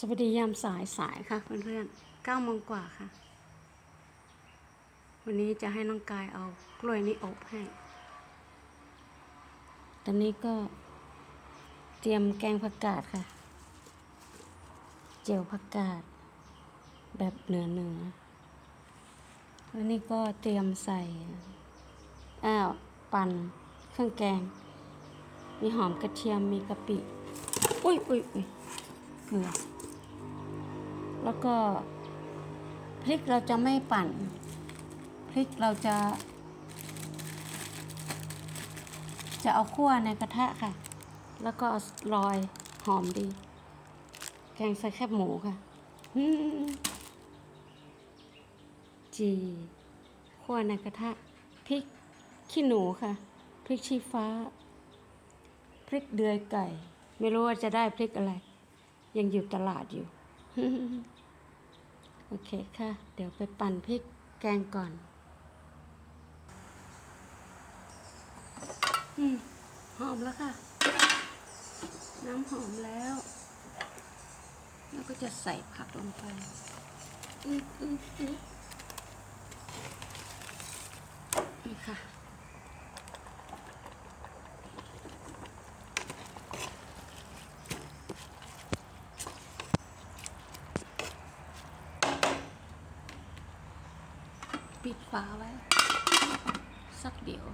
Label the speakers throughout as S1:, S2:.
S1: สวัสดียามสายสายค่ะเพื่อนๆเก้าโมงกว่าค่ะ วันนี้จะให้น้องกายเอากล้วยนี้อบให้ ตอนนี้ก็เตรียมแกงผักกาดค่ะ เจียวผักกาด แบบเหนือเหนือๆแล้วนี่ก็เตรียมใส่ อ้าว ปั่นเครื่องแกง มีหอมกระเทียมมีกะปิ อุ้ยอุ้ยอุ้ยเกลือ แล้วก็พริกเราจะไม่ปั่น พริกเราจะ จะเอาคั่วในกระทะค่ะ แล้วก็ลอยหอมดี แกงใส่แคบหมูค่ะจีคั่วในกระทะพริกขี้หนูค่ะ พริกชี้ฟ้า พริกเดือยไก่ ไม่รู้ว่าจะได้พริกอะไร ยังอยู่ตลาดอยู่ โอเคค่ะ เดี๋ยวไปปั่นพริกแกงก่อนอืมหอมแล้วค่ะ น้ำหอมแล้ว แล้วก็จะใส่ผักลงไปอืมอืมอืม ปิดฝาไว้ สักเดี๋ยว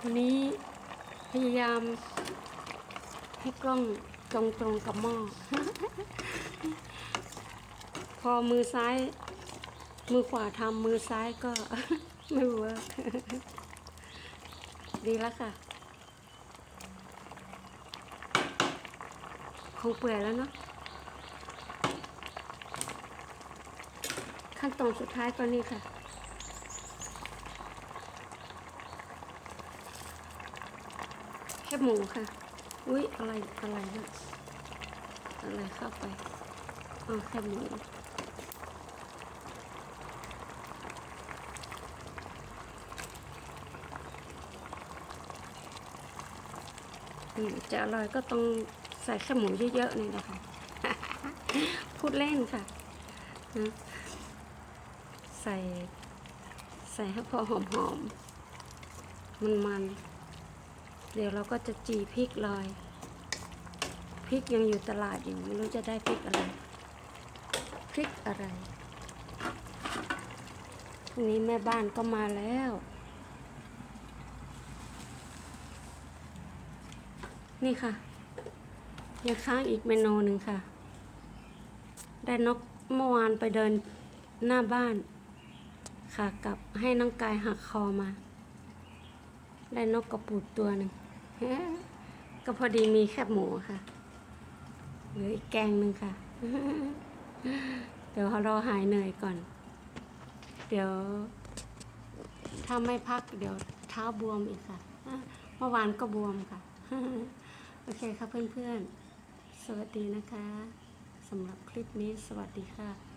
S1: วันนี้พยายามให้กล้องตรงตรงกับหม้อ พอมือซ้าย มือขวาทำมือซ้ายก็ ไม่เวิร์กดีแล้วค่ะ งเปื่อยแล้วเนาะขั้นตอนสุดท้ายก็นี่ค่ะ แคบหมูค่ะ อุ๊ย อะไรอะไรนะอะไรเข้าไปอ๋อแคบหมูจะอร่อยก็ต้อง ใส่แคบหมูเยอะๆนี่นะคะ พูดเล่นค่ะนะใส่ ใส่ให้พอหอมๆ มันๆ เดี๋ยวเราก็จะจีพริกลอยพริกยังอยู่ตลาดอยู่ ไม่รู้จะได้พริกอะไร พริกอะไรทีนี้แม่บ้านก็มาแล้ว นี่ค่ะ ยังค้างอีกเมนูหนึ่งค่ะ ได้นกเมื่อวานไปเดินหน้าบ้านค่ะกลับให้น้องกายหักคอมา ได้นกกระปูดตัวหนึ่งก็พอดีมีแคบหมูค่ะเหลืออีกแกงหนึ่งค่ะ เดี๋ยวเราหายเหนื่อยก่อน เดี๋ยว ถ้าไม่พักเดี๋ยวเท้าบวมอีกค่ะ เมื่อวานก็บวมค่ะ โอเคค่ะเพื่อนๆ สวัสดีนะคะสำหรับคลิปนี้สวัสดีค่ะ